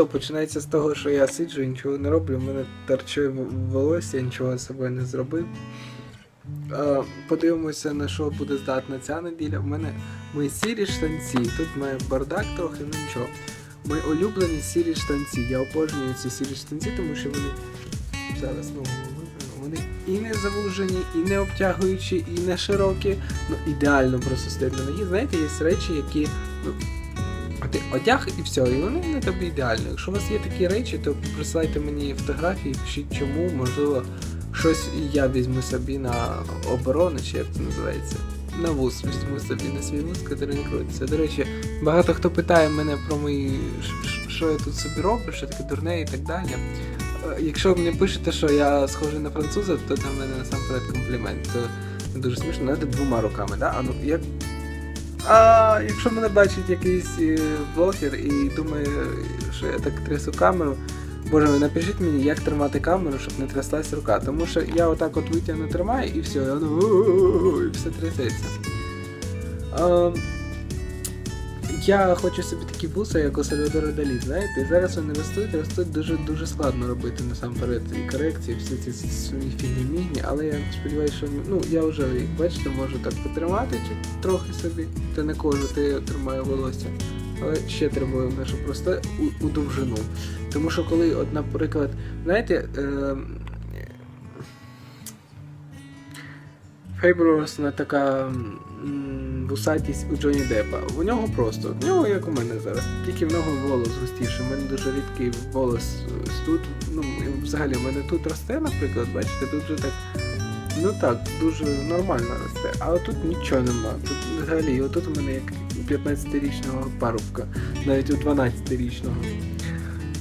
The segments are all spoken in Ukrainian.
Відео починається з того, що я сиджу і нічого не роблю, в мене торчує волосся, я нічого з собою не зробив. Подивимося, на що буде здатна ця неділя. У мене мої сірі штанці. Тут має бардак трохи, ну нічого. Мої улюблені сірі штанці. Я обожнюю ці сірі штанці, тому що вони зараз ну, вони і не завужені, і не обтягуючі, і не широкі. Ну, ідеально просто стоять на ногі. Знаєте, є речі, які. Ну, ти одяг і все, і вони на тобі ідеально. Якщо у вас є такі речі, то присилайте мені фотографії, пишіть чому, можливо, щось я візьму собі на оборону, чи як це називається. На вуз візьму собі на свій вуз, який крутиться. До речі, багато хто питає мене про мої, що я тут собі роблю, що таке дурне і так далі. Е, Якщо ви мені пишете, що я схожий на француза, то для мене насамперед комплімент. Це дуже смішно, навіть двома руками, да? А ну як а якщо мене бачить якийсь е, блогер і думає, що я так трясу камеру, боже напишіть мені, як тримати камеру, щоб не тряслась рука. Тому що я отак от витягну тримаю і все, і воно і все трясеться. Я хочу собі такі вуса, як у Сальвадора Далі, знаєте, і зараз вони ростуть, ростуть дуже дуже складно робити насамперед і корекції, всі ці свої фігні-мігні, але я сподіваюся, що ну я вже, як бачите, можу так потримати чи- трохи собі. Це не кожу, ти тримаю волосся. Але ще тримаю нашу просто у, у довжину. Тому що коли, от, наприклад, знаєте, е, Фейбросна така м, вусатість у Джонні Деппа. У нього просто, у нього як у мене зараз. Тільки в нього волос густіший. У мене дуже рідкий волос тут. Ну, взагалі, у мене тут росте, наприклад, бачите, тут вже так. Ну так, дуже нормально росте. А отут нічого нема. Тут взагалі, отут у мене як у 15-річного парубка, навіть у 12-річного.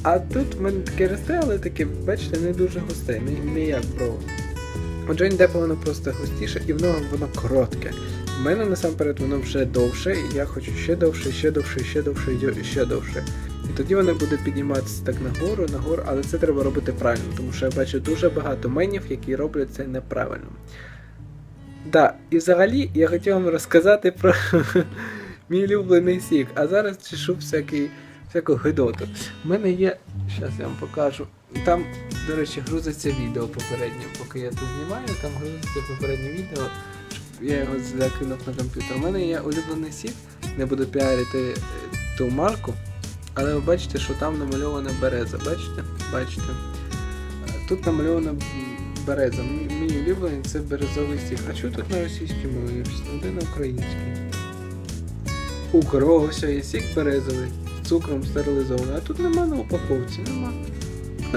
А тут в мене таке росте, але таке, бачите, не дуже густе, не, не як брово. У Джонні Деппа воно просто густіше і в нього воно коротке. У мене насамперед воно вже довше, і я хочу ще довше, ще довше, ще довше, ще довше. І тоді воно буде підніматися так нагору, нагору, але це треба робити правильно, тому що я бачу дуже багато менів, які роблять це неправильно. Да, і взагалі я хотів вам розказати про мій улюблений сік, а зараз чешу всякий, всяку гидоту. У мене є. Зараз я вам покажу. Там, до речі, грузиться відео попереднє, поки я тут знімаю, там грузиться попереднє відео. Я його закинув на комп'ютер. У мене є улюблений сік, не буду піарити е, ту марку, але ви бачите, що там намальована береза. Бачите? Бачите? Е, Тут намальована береза. Мій улюблений це березовий сік. А чого тут на російській мові? Де на українській? Укр, о, ось є сік березовий, з цукром стерилізований, а тут нема на упаковці, нема.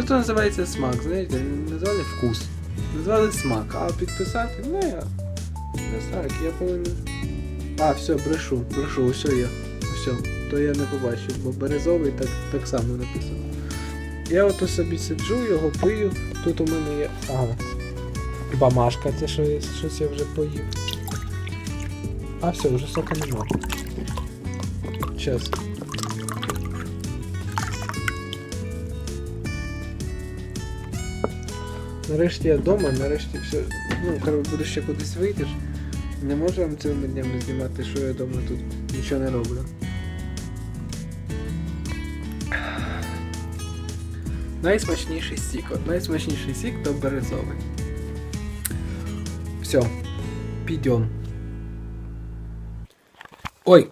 Це називається смак, знаєте, назвали вкус. Назвали смак, а підписати, ну я. Так, я повинен. А, все, брешу, брешу, все є. Все, то я не побачив, бо березовий так, так само написано. Я ото собі сиджу, його пию. Тут у мене є. Ага. Бамашка, це що щось я вже поїв. А все, вже сока нема. Сейчас. Нарешті я вдома, нарешті все. Ну, коли буду ще кудись вийти. Не можу вам цілими днями знімати, що я вдома тут нічого не роблю. Найсмачніший сік. От найсмачніший сік то березовий. Все. Підйом. Ой!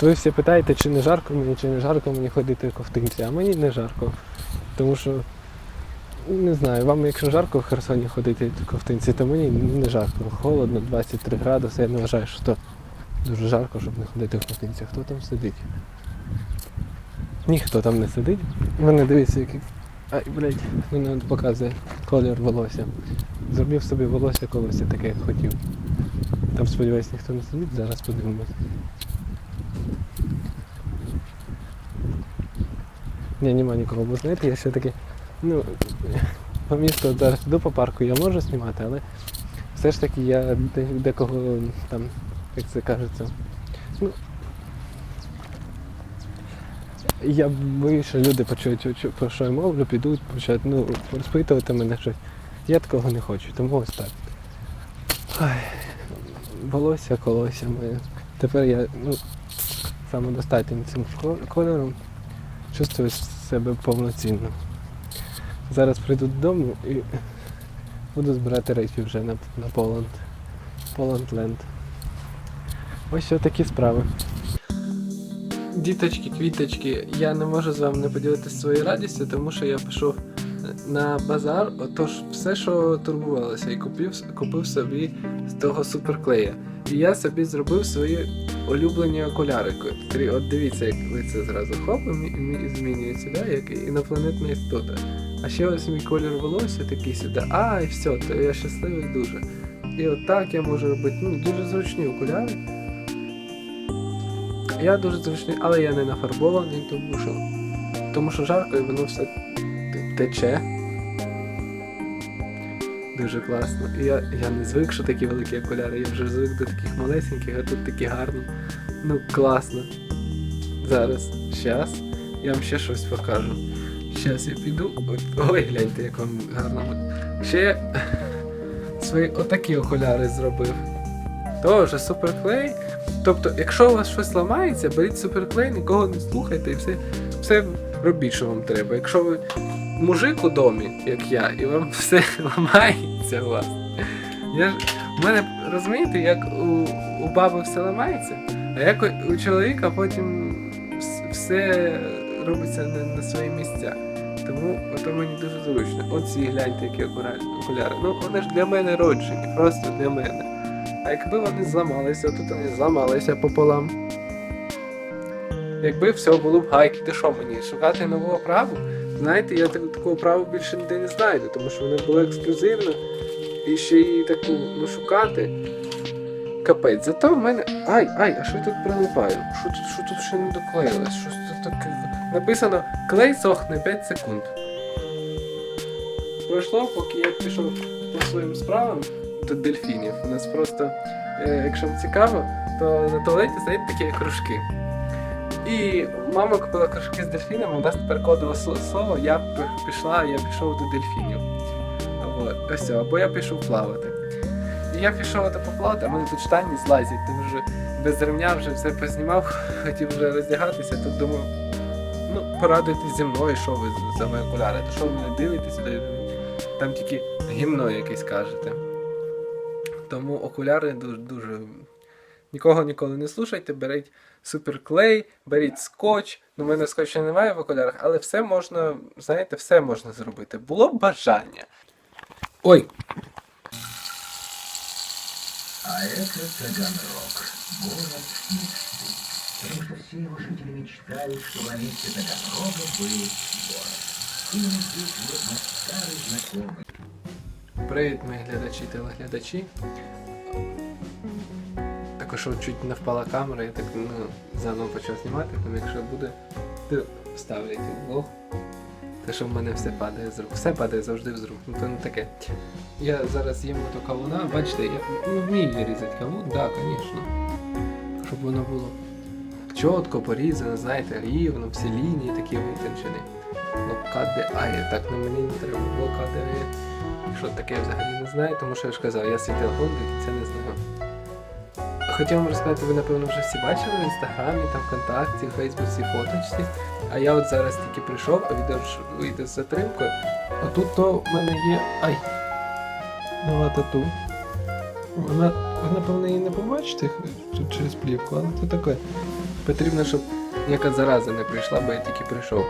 Ви всі питаєте, чи не жарко мені, чи не жарко мені ходити ковтинці, а мені не жарко. Тому що, не знаю, вам якщо жарко в Херсоні ходити в ковтинці, то мені не жарко. Холодно, 23 градуси, я не вважаю, що то дуже жарко, щоб не ходити в ковтинці. Хто там сидить? Ніхто там не сидить. Мене дивіться, який. Ай, блядь, мене показує колір волосся. Зробив собі волосся колись таке, як хотів. Там сподіваюсь ніхто не сидить, зараз подивимось. Ні, нема нікого, бо знаєте, я все-таки, ну, по місту зараз йду по парку, я можу знімати, але все ж таки я декого там, як це кажеться, ну, я боюсь, що люди почують, про що я мовлю, підуть, почнуть ну, розпитувати мене щось. Я такого не хочу, тому ось так. Ай, волосся, колосся моє. Тепер я ну, самодостатнім цим кольором. чувствую себе повноцінно. Зараз прийду додому і буду збирати речі вже на, на Поланд. Поландленд. Ось що такі справи. Діточки, квіточки, я не можу з вами не поділитися своєю радістю, тому що я пішов на базар, отож все, що турбувалося, і купив, купив собі з того суперклея. І я собі зробив свої улюблені окуляри. От дивіться, як лице зразу хоп, і мі- мі- змінюється, да, як інопланетна істота. А ще ось мій колір волосся такий сюди. А, і все, то я щасливий дуже. І от так я можу робити ну, дуже зручні окуляри. Я дуже зручний, але я не нафарбований, тому що, тому що жарко і воно все тече. Дуже класно. І я, я не звик, що такі великі окуляри. Я вже звик до таких малесеньких, а тут такі гарні. Ну, класно. Зараз, щас, я вам ще щось покажу. Щас я піду. Ой, гляньте, як вам гарно. Ще свої отакі окуляри зробив. Тоже суперклей. Тобто, якщо у вас щось ламається, беріть суперклей, нікого не слухайте і все, все робіть, що вам треба. Якщо ви мужик у домі, як я, і вам все ламається у вас. Я ж, у мене, розумієте, як у, у баби все ламається, а як у, у чоловіка потім все робиться на, на свої місця. Тому ото мені дуже зручно. Оці гляньте, які окуляри. Ну, вони ж для мене роджені, просто для мене. А якби вони зламалися, тут вони зламалися пополам. Якби все було б гайки, то що мені? Шукати нову оправу? Знаєте, я так- таку оправу більше ніде не знайду, тому що вона була ексклюзивна. І ще її таку ну, шукати. Капець, зато в мене. Ай, ай, а що я тут прилипаю? Що тут, що тут ще не доклеїлось? Що тут таке? Написано клей сохне 5 секунд. Пройшло, поки я пішов по своїм справам до дельфінів. У нас просто, е, якщо вам цікаво, то на туалеті стоять такі кружки. І мама купила кружки з дельфінами, у нас тепер кодове слово я пішла, я пішов до дельфінів. От, ось, або я пішов плавати. І я пішов ото поплавати, а мене тут штані злазять, тому вже без ремня вже все познімав, хотів вже роздягатися, тут думав, ну, зі мною, що ви за мої окуляри, то що ви мене дивитесь там тільки гімно якесь кажете. Тому окуляри дуже, дуже. Нікого ніколи не слушайте, беріть суперклей, беріть скотч. Ну, в мене скотча немає в окулярах, але все можна, знаєте, все можна зробити. Було б бажання. Ой, А это Таганрог, город мечты Потому что все его жители мечтают, что на месте Таганрога был город. Именно здесь живет наш старый знакомый. Привіт, мої глядачі телеглядачі. Також от чуть не впала камера, я так ну, заново почав знімати, тому якщо буде, то вставлять в блог. Те, що в мене все падає з рук. Все падає завжди з рук, ну то не таке. Я зараз їм ото кавуна, бачите, я ну, вмію я різати кавун, так, да, звісно. Щоб воно було чітко порізано, знаєте, рівно, всі лінії такі витончені. Локаде ає, так ну мені не треба локаде ає. Що таке я взагалі не знаю, тому що я ж казав, я свій телефон до кінця не знаю. Хотів вам розказати, ви напевно вже всі бачили в інстаграмі, там ВКонтакті, Фейсбуці, фоточці. А я от зараз тільки прийшов, а відео вийде з затримкою. А тут то в мене є. Ай! Нова тату. Вона, ви напевно її не побачите через плівку, але це таке. Потрібно, щоб ніяка зараза не прийшла, бо я тільки прийшов.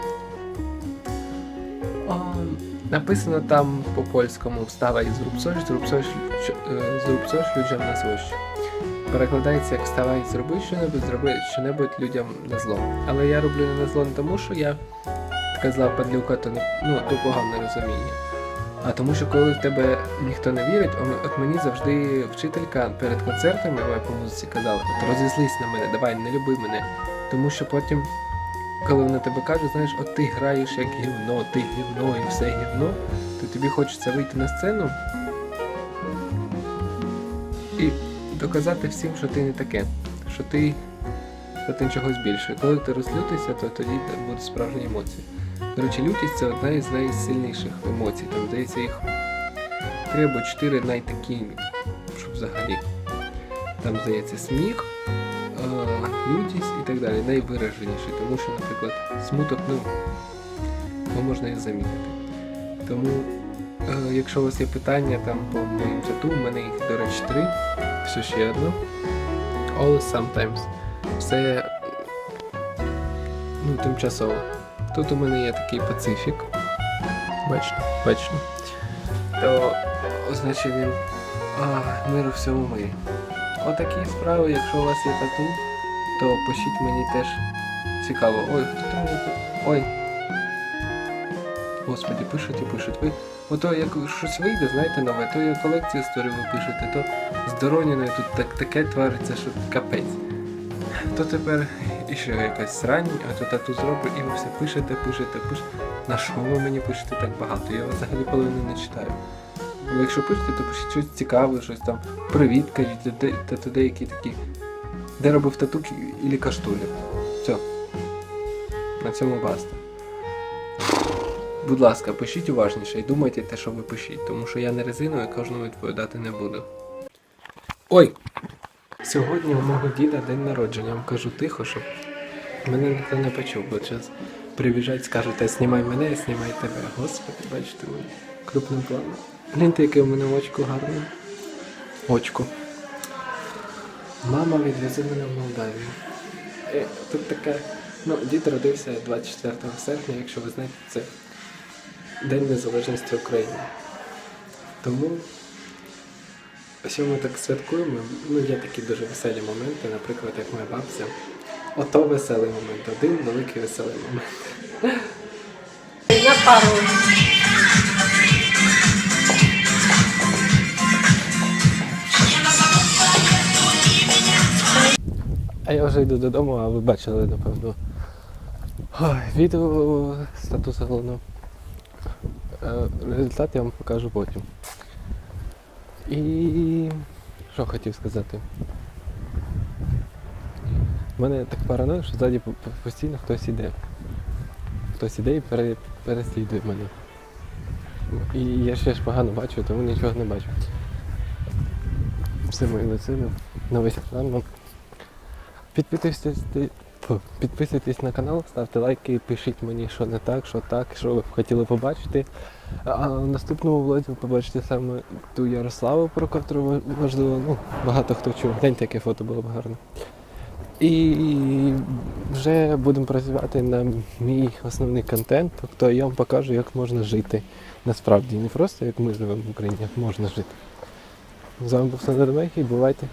Написано там по польському вставай зрób coś, зрób coś, е, людям на злощ. Перекладається як вставай, зроби що-небудь, зроби що-небудь людям на зло. Але я роблю не на зло не тому, що я така зла падлюка, то не ну, то погано розуміє. А тому, що коли в тебе ніхто не вірить, от мені завжди вчителька перед концертами моя по музиці казала, от розізлись на мене, давай, не люби мене. Тому що потім коли вона тебе каже, знаєш, от ти граєш як гівно, ти гівно і все гівно, то тобі хочеться вийти на сцену і доказати всім, що ти не таке, що ти, що ти чогось більше. Коли ти розлютишся, то тоді будуть справжні емоції. До речі, лютість це одна із найсильніших емоцій. Там, здається, їх три або чотири найтакі, щоб взагалі. Там, здається, сміх, е, лютість і так далі, найвираженіший, тому що, наприклад, смуток, ну, його можна і замітити. Тому, е, якщо у вас є питання там по моїм тату, у мене їх, до речі, три, все ще одно. Always sometimes. Все ну, тимчасово. Тут у мене є такий пацифік. Бачите, бачите. То означає він а, миру всьому мирі. Отакі справи, якщо у вас є тату, то пишіть мені теж цікаво. Ой, хто там є? Ой. Господи, пишуть і пишуть. Ви ото як щось вийде, знаєте, нове, то я колекцію створив, ви пишете, то з Дороніною тут так, таке твориться, що капець. То тепер іще якась срань, а то тату зроблю, і ви все пишете, пишете, пишете. На що ви мені пишете так багато? Я вас взагалі половину не читаю. Але якщо пишете, то пишіть щось цікаве, щось там. Привіт, кажіть, та то деякі такі. Де робив татук і каштулі. Все. На цьому баста. Будь ласка, пишіть уважніше і думайте те, що ви пишіть, тому що я не резиною кожному відповідати не буду. Ой! Сьогодні у мого діда день народження. Я вам кажу тихо, щоб мене ніхто не почув, бо час прибіжать, скажуть, та знімай мене, я знімай тебе. Господи, бачите крупним планом. Гляньте, яке у мене очко гарне. Очко. Мама відвезе мене в Молдавію. Е, тут таке. Ну, дід родився 24 серпня, якщо ви знаєте, це День Незалежності України. Тому ось ми так святкуємо. Ну, є такі дуже веселі моменти, наприклад, як моя бабця. Ото веселий момент, один великий веселий момент. Я пару. А я вже йду додому, а ви бачили, напевно. Відео статусу головного. Е, Результат я вам покажу потім. І що хотів сказати? Мене так параноя, що ззаді по- по- постійно хтось іде. Хтось іде і пере, переслідує мене. І я ще ж погано бачу, тому нічого не бачу. Все мої лицини на весь екран. Підписуйтесь, підписуйтесь на канал, ставте лайки, пишіть мені, що не так, що так, що ви б хотіли побачити. А в наступному влозі ви побачите саме ту Ярославу, про котру можливо, ну, багато хто чув. Гляньте, яке фото було б гарне. І вже будемо працювати на мій основний контент, тобто я вам покажу, як можна жити насправді. Не просто як ми живемо в Україні, як можна жити. З вами був Сандер Мехій, бувайте.